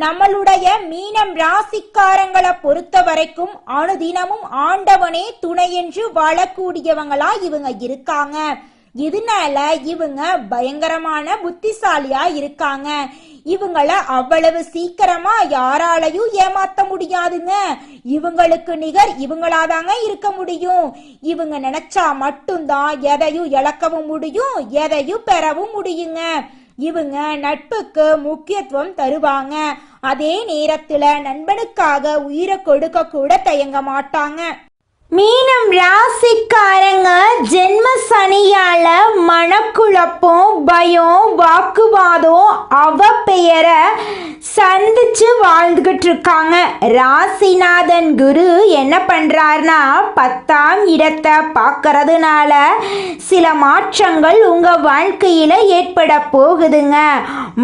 நம்மளுடைய மீனம் ராசிக்காரங்களை பொறுத்த வரைக்கும் அனுதினமும் ஆண்டவனே துணை என்று வாழக்கூடியவங்களா இவங்க இருக்காங்க. இதனால இவங்க பயங்கரமான புத்திசாலியா இருக்காங்க. இவங்கள அவ்வளவு சீக்கிரமா யாராலையும் ஏமாத்த முடியாதுங்க. இவங்களுக்கு நிகர் இவங்களாதாங்க இருக்க முடியும். இவங்க நினைச்சா மட்டும்தான் எதையும் இழக்கவும் முடியும் எதையும் பெறவும் முடியுங்க. இவங்க நட்புக்கு முக்கியத்துவம் தருவாங்க. அதே நேரத்துல நண்பனுக்காக உயிரை கொடுக்க கூட தயங்க மாட்டாங்க. மீனம் ராசிக்காரங்க ஜென்ம சனியால மனக்குழப்பம் பயம் வாக்குவாதம் அவ பெயரை சந்திச்சு வாழ்ந்துகிட்டு இருக்காங்க ராசிநாதன் குரு என்ன பண்றாருனா பத்தாம் இடத்தை பார்க்கறதுனால சில மாற்றங்கள் உங்க வாழ்க்கையில ஏற்பட போகுதுங்க.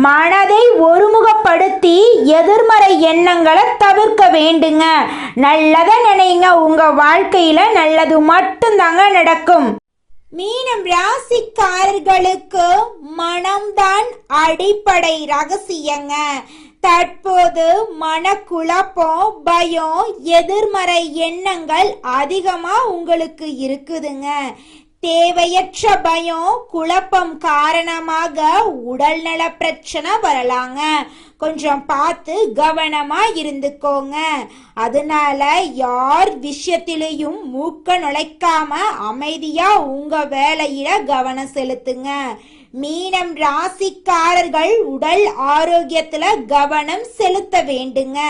மனதை ஒருமுகப்படுத்தி எதிர்மறை எண்ணங்களை தவிர்க்க வேண்டுங்க. நல்லதை நினைங்க உங்க வாழ்க்கையில நல்லது மட்டும்தாங்க நடக்கும். மீனம் ராசிக்காரர்களுக்கு மனம்தான் அடிப்படை ரகசியங்க. தற்போது மனக்குழப்பம் பயம் எதிர்மறை எண்ணங்கள் அதிகமாக உங்களுக்கு இருக்குதுங்க. தேவையற்ற பயம் குழப்பம் காரணமாக உடல்நல பிரச்சனை வரலாங்க. கொஞ்சம் பார்த்து கவனமா இருந்துக்கோங்க. அதனால யார் விஷயத்திலையும் மூக்க நுழைக்காம அமைதியா உங்க வேலையில கவனம் செலுத்துங்க. மீனம் ராசிக்காரர்கள் உடல் ஆரோக்கியத்துல கவனம் செலுத்த வேண்டுங்க.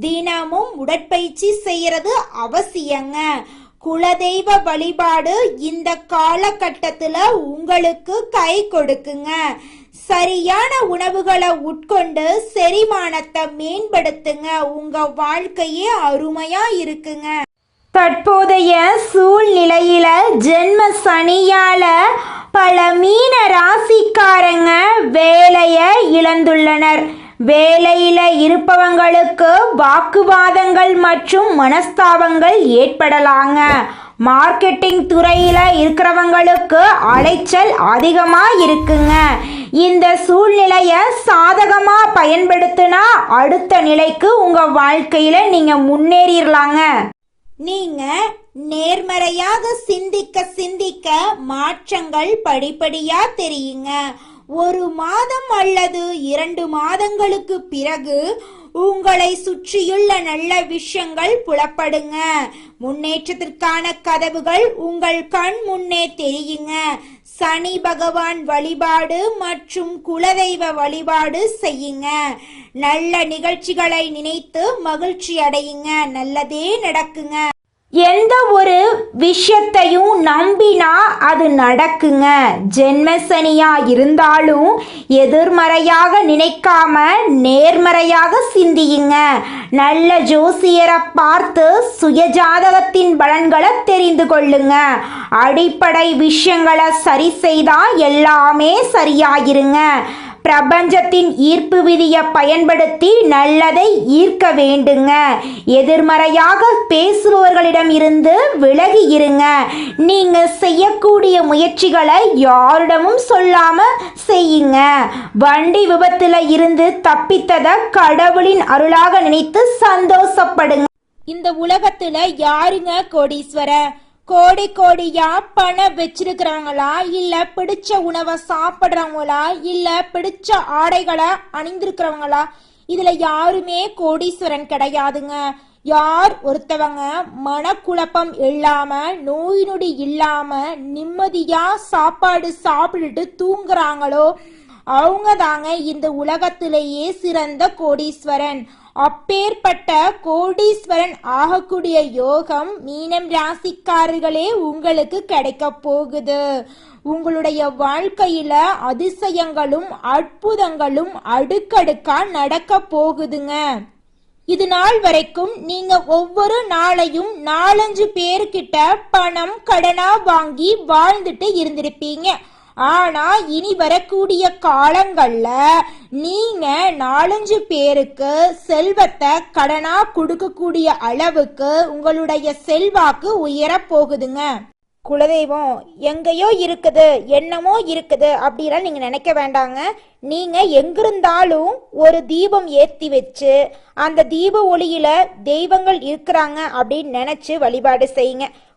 தினமும் உடற்பயிற்சி செய்யறது அவசியங்க. குலதெய்வ வழிபாடு இந்த காலகட்டத்துல உங்களுக்கு கை கொடுக்குங்க. சரியான உணவுகளை உட்கொண்டு செரிமானத்தை மேம்படுத்துங்க. உங்க வாழ்க்கையே அருமையா இருக்குங்க. தற்போதைய சூழ்நிலையில ஜென்ம சனியால பல மீன ராசிக்காரங்க வேலைய இழந்துள்ளனர். வேலையில இருப்பவங்களுக்கு வாக்குவாதங்கள் மற்றும் மனஸ்தாபங்கள் ஏற்படலாங்க. மார்க்கெட்டிங் துறையில இருக்கிறவங்களுக்கு அலைச்சல் அதிகமா இருக்குங்க. இந்த சூழ்நிலைய சாதகமா பயன்படுத்தினா அடுத்த நிலைக்கு உங்க வாழ்க்கையில நீங்க முன்னேறிடலாங்க நீங்க நேர்மறையாக சிந்திக்க சிந்திக்க மாற்றங்கள் படிப்படியா தெரியுங்க. ஒரு மாதம் அல்லது இரண்டு மாதங்களுக்கு பிறகு உங்களை சுற்றியுள்ள நல்ல விஷயங்கள் புலப்படுங்க. முன்னேற்றத்திற்கான கதவுகள் உங்கள் கண் முன்னே தெரியுங்க. சனி பகவான் வழிபாடு மற்றும் குலதெய்வ வழிபாடு செய்யுங்க. நல்ல நிகழ்ச்சிகளை நினைத்து மகிழ்ச்சி அடையுங்க. நல்லதே நடக்குங்க. எந்த ஒரு விஷயத்தையும் நம்பினா அது நடக்குங்க. ஜென்மசனியா இருந்தாலும் எதிர்மறையாக நினைக்காம நேர்மறையாக சிந்தியுங்க. நல்ல ஜோசியரை பார்த்து சுயஜாதகத்தின் பலன்களை தெரிந்து கொள்ளுங்க. அடிப்படை விஷயங்களை சரி செய்தா எல்லாமே சரியாயிருங்க. பிரபஞ்சத்தின் ஈர்ப்பு விதியை பயன்படுத்தி நல்லதை ஈர்க்க வேண்டுங்க. எதிர்மறையாக பேசுபவர்களிடம் இருந்து விலகி இருங்க. நீங்க செய்யக்கூடிய முயற்சிகளை யாரிடமும் சொல்லாம செய்யுங்க. வண்டி விபத்துல இருந்து தப்பித்ததை கடவுளின் அருளாக நினைத்து சந்தோஷப்படுங்க. இந்த உலகத்துல யாருங்க கோடீஸ்வரர்? கோடி கோடியா பணம் வச்சிருக்கிறாங்களா? இல்ல பிடிச்ச உணவை சாப்பிடுறவங்களா? இல்ல பிடிச்ச ஆடைகளை அணிந்திருக்கிறவங்களா? இதுல யாருமே கோடீஸ்வரன் கிடையாதுங்க. யார் ஒருத்தவங்க மனக்குழப்பம் இல்லாம நோய் நொடி இல்லாம நிம்மதியா சாப்பாடு சாப்பிட்டுட்டு தூங்குறாங்களோ அவங்க தாங்க இந்த உலகத்திலேயே சிறந்த கோடீஸ்வரன். அப்பேற்பட்ட கோடீஸ்வரன் ஆகக்கூடிய யோகம் மீனம் ராசிக்காரர்களே உங்களுக்கு கிடைக்க போகுது. உங்களுடைய வாழ்க்கையில அதிசயங்களும் அற்புதங்களும் அடுக்கடுக்கா நடக்க போகுதுங்க. இது நாள் வரைக்கும் நீங்க ஒவ்வொரு நாளையும் நாலஞ்சு பேர்கிட்ட பணம் கடனா வாங்கி வாழ்ந்துட்டு இருந்திருப்பீங்க. ஆனா இனி வரக்கூடிய காலங்கள்ல நீங்க நாலஞ்சு பேருக்கு செல்வத்தை கடனா கொடுக்கக்கூடிய அளவுக்கு உங்களுடைய செல்வாக்கு உயரப் போகுதுங்க. குலதெய்வம் எங்கேயோ இருக்குது என்னமோ இருக்குது அப்படிலாம் நீங்கள் நினைக்க வேண்டாங்க. நீங்கள் எங்கிருந்தாலும் ஒரு தீபம் ஏற்றி வச்சு அந்த தீப ஒளியில் தெய்வங்கள் இருக்கிறாங்க அப்படின்னு நினச்சி வழிபாடு செய்யுங்க.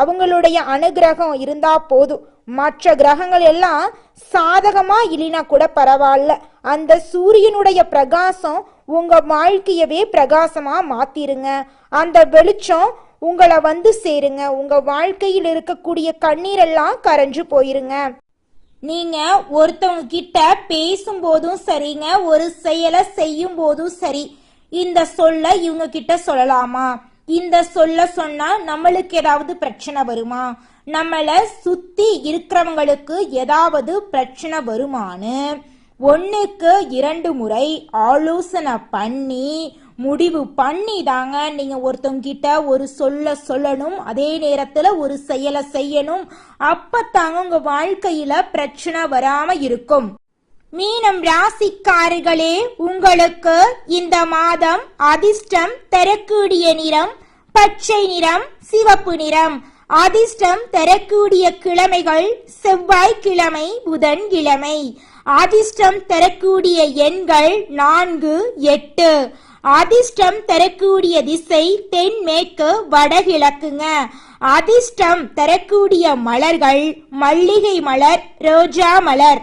அவங்களுடைய அனுகிரகம் இருந்தா போதும். மற்ற கிரகங்கள் எல்லாம் சாதகமா இல்லைனா கூட பரவாயில்ல. அந்த சூரியனுடைய பிரகாசம் உங்க வாழ்க்கையவே பிரகாசமா மாத்திருங்க. அந்த வெளிச்சம் உங்களை வந்து சேருங்க. உங்க வாழ்க்கையில் இருக்கக்கூடிய கண்ணீரெல்லாம் கரைஞ்சு போயிருங்க. நீங்க ஒருத்தவங்க கிட்ட பேசும்போதும் சரிங்க. ஒரு செயலை செய்யும் போதும் சரி. இந்த சொல்ல இவங்க கிட்ட சொல்லலாமா? இந்த சொல்ல சொன்னா நம்மளுக்கு ஏதாவது பிரச்சனை வருமா? நம்மள சுத்தி இருக்கிறவங்களுக்கு ஏதாவது பிரச்சனை வருமான்னு? ஒன்றுக்கு இரண்டு முறை ஆலோசனை பண்ணி முடிவு பண்ணி தாங்க நீங்கள் ஒருத்தவங்கிட்ட ஒரு சொல்ல சொல்லணும் அதே நேரத்தில் ஒரு செயலை செய்யணும். அப்போ தாங்க உங்கள் வாழ்க்கையில் பிரச்சனை வராமல் இருக்கும். மீனம் ராசிக்காரர்களே உங்களுக்கு இந்த மாதம் அதிர்ஷ்டம் தரக்கூடிய நிறம் பச்சை நிறம் சிவப்பு நிறம். அதிர்ஷ்டம் தரக்கூடிய கிழமைகள் செவ்வாய்க்கிழமை புதன்கிழமை. அதிர்ஷ்டம் தரக்கூடிய எண்கள் நான்கு எட்டு. அதிர்ஷ்டம் தரக்கூடிய திசை தென்மேற்கு வடகிழக்குங்க. அதிர்ஷ்டம் தரக்கூடிய மலர்கள் மல்லிகை மலர் ரோஜா மலர்.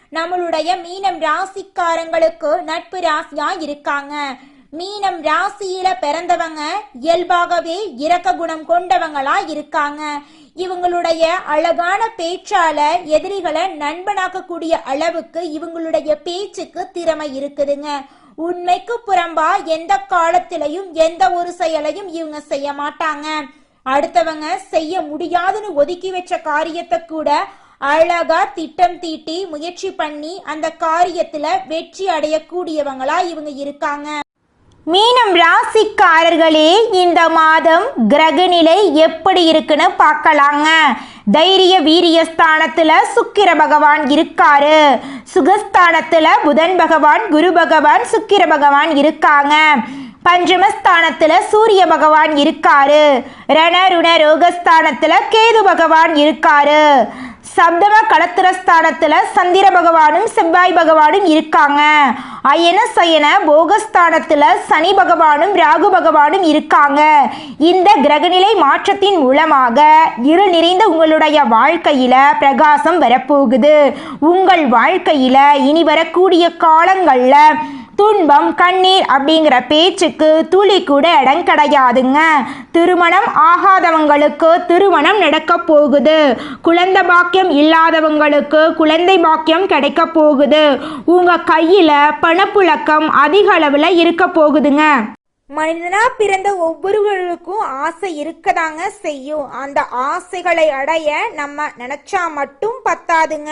நம்மளுடைய மீனம் ராசிக்காரங்களுக்கு நட்பு ராசியா இருக்காங்க மீனம் ராசியில பிறந்தவங்க இயல்பாகவே இரக்க குணம் கொண்டவங்களா இருக்காங்க இவங்களுடைய அழகான பேச்சால எதிரிகளை நண்பனாக்கக்கூடிய அளவுக்கு இவங்களுடைய பேச்சுக்கு திறமை இருக்குதுங்க. உண்மைக்கு புறம்பா எந்த காலத்திலையும் எந்த ஒரு செயலையும் இவங்க செய்ய மாட்டாங்க. அடுத்தவங்க செய்ய முடியாதுன்னு ஒதுக்கி வச்ச காரியத்தை கூட அழகா திட்டம் தீட்டி முயற்சி பண்ணி அந்த காரியத்துல வெற்றி அடையக்கூடியவங்களா இவங்க இருக்காங்க. மீனம் ராசிக்காரர்களே இந்த மாதம் கிரகநிலை எப்படி இருக்குன்னு பார்க்கலாங்க. தைரிய வீரியஸ்தானத்துல சுக்கிர பகவான் இருக்காரு. சுகஸ்தானத்துல புதன் பகவான் குரு பகவான் சுக்கிர பகவான் இருக்காங்க. பஞ்சமஸ்தானத்துல சூரிய பகவான் இருக்காரு. ரண ருண ரோகஸ்தானத்துல கேது பகவான் இருக்காரு. சப்தம கடத்திரஸ்தானத்துல சந்திர பகவானும் செவ்வாய் பகவானும் இருக்காங்க. அயன சயன போகஸ்தானத்துல சனி பகவானும் ராகு பகவானும் இருக்காங்க. இந்த கிரகநிலை மாற்றத்தின் மூலமாக இரு நிறைந்த உங்களுடைய வாழ்க்கையில பிரகாசம் வரப்போகுது. உங்கள் வாழ்க்கையில இனி வரக்கூடிய காலங்கள்ல துன்பம் கண்ணீர் அப்படிங்கிற பேச்சுக்கு துளி கூட இடம் கிடையாதுங்க. திருமணம் ஆகாதவங்களுக்கு திருமணம் நடக்க போகுது. குழந்தை பாக்கியம் இல்லாதவங்களுக்கு குழந்தை பாக்கியம் கிடைக்க போகுது. உங்க கையில பணப்புழக்கம் அதிக அளவில் இருக்க போகுதுங்க. மனிதனா பிறந்த ஒவ்வொருவருக்கும் ஆசை இருக்கதாங்க செய்யும். அந்த ஆசைகளை அடைய நம்ம நினைச்சா மட்டும் பத்தாதுங்க.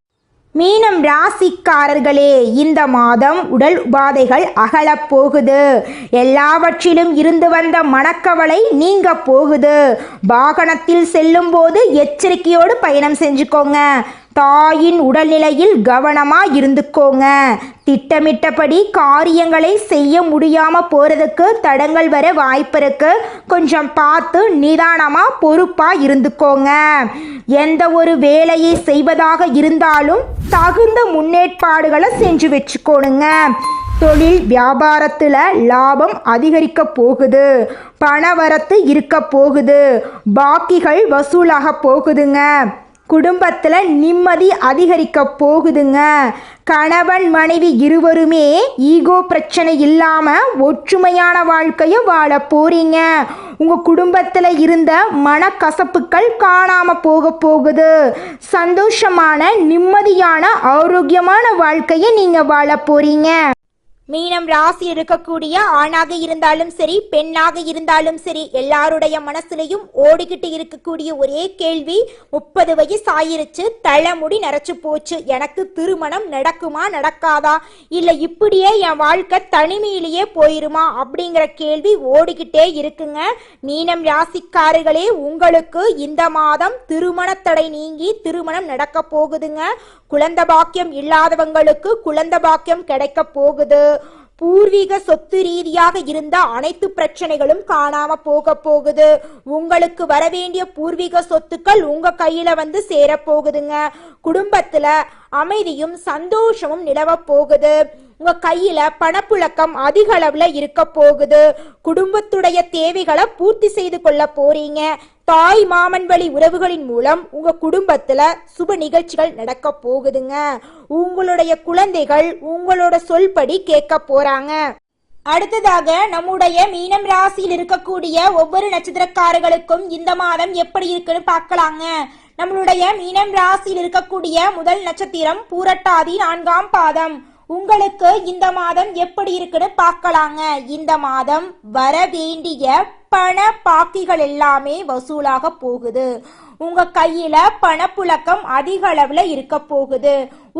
மீனம் ராசிக்காரர்களே இந்த மாதம் உடல் உபாதைகள் அகலப் போகுது. எல்லாவற்றிலும் இருந்து வந்த மனக்கவலை நீங்க போகுது. வாகனத்தில் செல்லும் போது எச்சரிக்கையோடு பயணம் செஞ்சுக்கோங்க. தாயின் உடல்நிலையில் கவனமாக இருந்துக்கோங்க திட்டமிட்டபடி காரியங்களை செய்ய முடியாமல் போகிறதுக்கு தடங்கள் வர வாய்ப்பு இருக்கு கொஞ்சம் பார்த்து நிதானமாக பொறுப்பாக இருந்துக்கோங்க. எந்த ஒரு வேலையை செய்வதாக இருந்தாலும் தகுந்த முன்னேற்பாடுகளை செஞ்சு வச்சுக்கோணுங்க. தொழில் வியாபாரத்தில் லாபம் அதிகரிக்க போகுது. பணவரத்து இருக்க போகுது. பாக்கிகள் வசூலாக போகுதுங்க. குடும்பத்தில் நிம்மதி அதிகரிக்க போகுதுங்க. கணவன் மனைவி இருவருமே ஈகோ பிரச்சனை இல்லாமல் ஒற்றுமையான வாழ்க்கையை வாழ போறீங்க. உங்கள் குடும்பத்தில் இருந்த மனக்கசப்புகள் காணாமல் போக போகுது. சந்தோஷமான நிம்மதியான ஆரோக்கியமான வாழ்க்கையை நீங்கள் வாழ போறீங்க. மீனம் ராசி இருக்கக்கூடிய ஆணாக இருந்தாலும் சரி பெண்ணாக இருந்தாலும் சரி எல்லாருடைய மனசுலையும் ஓடிக்கிட்டு இருக்கக்கூடிய ஒரே கேள்வி முப்பது வயசு ஆயிருச்சு தலைமுடி நரைச்சு போச்சு எனக்கு திருமணம் நடக்குமா நடக்காதா இல்ல இப்படியே என் வாழ்க்கை தனிமையிலேயே போயிருமா அப்படிங்கிற கேள்வி ஓடிக்கிட்டே இருக்குங்க. மீனம் ராசிக்காரர்களே உங்களுக்கு இந்த மாதம் திருமண தடை நீங்கி திருமணம் நடக்க போகுதுங்க. குழந்த பாக்கியம் இல்லாதவங்களுக்கு குழந்த பாக்கியம் கிடைக்க போகுது. பூர்வீக சொத்து ரீதியாக இருந்த அனைத்து பிரச்சனைகளும் காணாம போக போகுது. உங்களுக்கு வரவேண்டிய பூர்வீக சொத்துக்கள் உங்க கையில வந்து சேர போகுதுங்க. குடும்பத்துல அமைதியும் சந்தோஷமும் நிலவ போகுது. உங்க கையில பணப்புழக்கம் அதிக அளவுல இருக்க போகுது. குடும்பத்துடைய தேவைகளை பூர்த்தி செய்து கொள்ள போறீங்க. தாய் மாமன் வழி உறவுகளின் மூலம் உங்க குடும்பத்துல சுப நிகழ்ச்சிகள் நடக்க போகுதுங்க. உங்களுடைய குழந்தைகள் உங்களோட சொல்படி கேட்க போறாங்க. அடுத்ததாக நம்முடைய மீனம் ராசியில் இருக்கக்கூடிய ஒவ்வொரு நட்சத்திரக்காரர்களுக்கும் இந்த மாதம் எப்படி இருக்குன்னு பார்க்கலாங்க. நம்மளுடைய மீனம் ராசியில் இருக்கக்கூடிய முதல் நட்சத்திரம் பூரட்டாதி நான்காம் பாதம். உங்களுக்கு இந்த மாதம் எப்படி இருக்குன்னு பார்க்கலாங்க. இந்த மாதம் வர வேண்டிய பண பாக்கிகள் எல்லாமே வசூலாக போகுது. உங்க கையில பணப்புழக்கம் அதிக அளவுல இருக்க போகுது.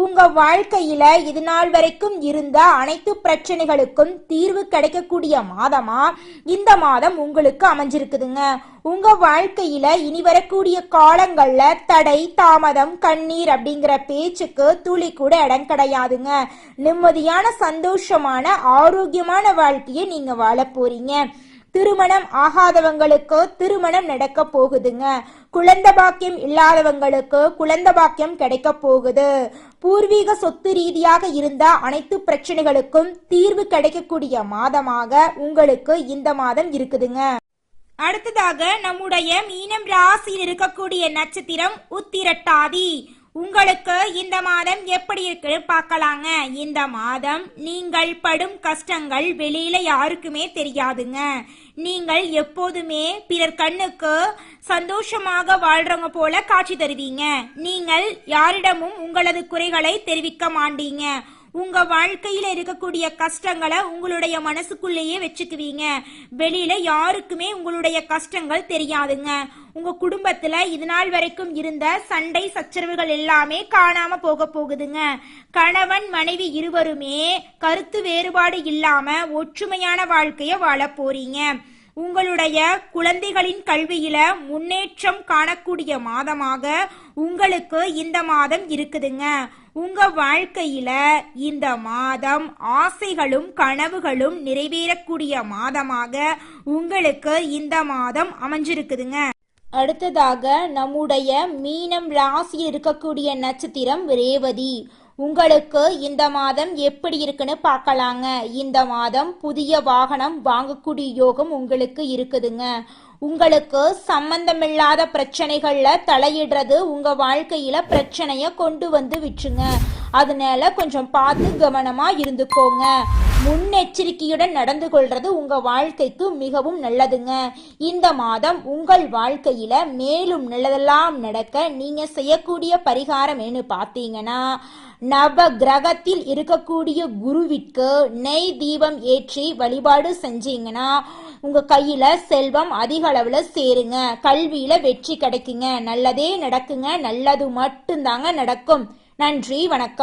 உங்க வாழ்க்கையில இது நாள் வரைக்கும் இருந்த அனைத்து பிரச்சனைகளுக்கும் தீர்வு கிடைக்கக்கூடிய மாதமா? இந்த மாதம் உங்களுக்கு அமைஞ்சிருக்குதுங்க. உங்க வாழ்க்கையில இனி வரக்கூடிய காலங்கள்ல தடை தாமதம் கண்ணீர் அப்படிங்கிற பேச்சுக்கு துளி கூட இடம் கிடையாதுங்க. நிம்மதியான சந்தோஷமான ஆரோக்கியமான வாழ்க்கையை நீங்க வாழ போறீங்க. திருமணம் ஆகாதவங்களுக்கு திருமணம் நடக்க போகுதுங்க. குழந்த பாக்கியம் இல்லாதவங்களுக்கு குழந்த பாக்கியம் கிடைக்க போகுது. பூர்வீக சொத்து ரீதியாக இருந்த அனைத்து பிரச்சனைகளுக்கும் தீர்வு கிடைக்கக்கூடிய மாதமாக உங்களுக்கு இந்த மாதம் இருக்குதுங்க. அடுத்ததாக நம்முடைய மீனம் ராசியில் இருக்கக்கூடிய நட்சத்திரம் உத்திரட்டாதி. உங்களுக்கு இந்த மாதம் எப்படி இருக்கு பார்க்கலாங்க. இந்த மாதம் நீங்கள் படும் கஷ்டங்கள் வெளியில யாருக்குமே தெரியாதுங்க. நீங்கள் எப்போதுமே பிறர் கண்ணுக்கு சந்தோஷமாக வாழ்றவங்க போல காட்சி தருவீங்க. நீங்கள் யாரிடமும் உங்களது குறைகளை தெரிவிக்க மாட்டீங்க. உங்க வாழ்க்கையில இருக்கக்கூடிய கஷ்டங்களை உங்களுடைய மனசுக்குள்ளேயே வச்சுக்குவீங்க. வெளியில யாருக்குமே உங்களுடைய கஷ்டங்கள் தெரியாதுங்க. உங்க குடும்பத்துல இது நாள் வரைக்கும் இருந்த சண்டை சச்சரவுகள் எல்லாமே காணாம போக போகுதுங்க. கணவன் மனைவி இருவருமே கருத்து வேறுபாடு இல்லாம ஒற்றுமையான வாழ்க்கைய வாழ போறீங்க. உங்களுடைய குழந்தைகளின் கல்வியில முன்னேற்றம் காணக்கூடிய மாதமாக உங்களுக்கு இந்த மாதம் இருக்குதுங்க. உங்க வாழ்க்கையில இந்த மாதம் ஆசைகளும் கனவுகளும் நிறைவேறக்கூடிய மாதமாக உங்களுக்கு இந்த மாதம் அமைஞ்சிருக்குதுங்க. அடுத்ததாக நம்முடைய மீனம் ராசி இருக்கக்கூடிய நட்சத்திரம் ரேவதி. உங்களுக்கு இந்த மாதம் எப்படி இருக்குன்னு பார்க்கலாங்க. இந்த மாதம் புதிய வாகனம் வாங்கக்கூடிய யோகம் உங்களுக்கு இருக்குதுங்க. உங்களுக்கு சம்பந்தமில்லாத பிரச்சனைகள்ல தலையிடுறது உங்க வாழ்க்கையில பிரச்சனைய கொண்டு வந்து விட்டுருங்க. அதனால கொஞ்சம் பார்த்து கவனமா இருந்துக்கோங்க. முன்னெச்சரிக்கையுடன் நடந்து கொள்றது உங்க வாழ்க்கைக்கு மிகவும் நல்லதுங்க. இந்த மாதம் உங்கள் வாழ்க்கையில மேலும் நல்லதெல்லாம் நடக்க நீங்க செய்யக்கூடிய பரிகாரம் என்ன பார்த்தீங்கன்னா நவ கிரகத்தில் இருக்கக்கூடிய குருவிற்கு நெய் தீபம் ஏற்றி வழிபாடு செஞ்சீங்கன்னா உங்க கையில செல்வம் அதிக அளவுல சேருங்க. கல்வியில வெற்றி கிடைக்குங்க. நல்லதே நடக்குங்க. நல்லது மட்டும்தாங்க நடக்கும். நன்றி வணக்கம்.